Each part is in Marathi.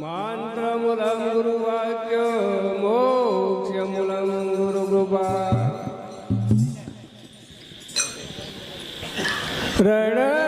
मान्त्रमूलं गुरुवाक्य मोक्षमूलं गुरुकृपा। रण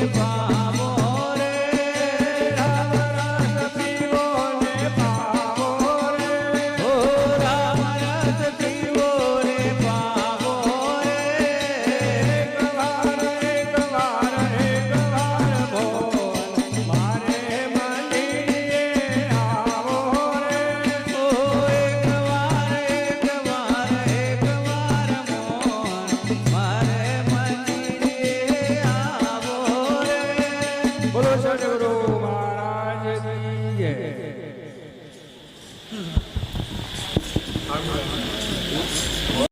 levar.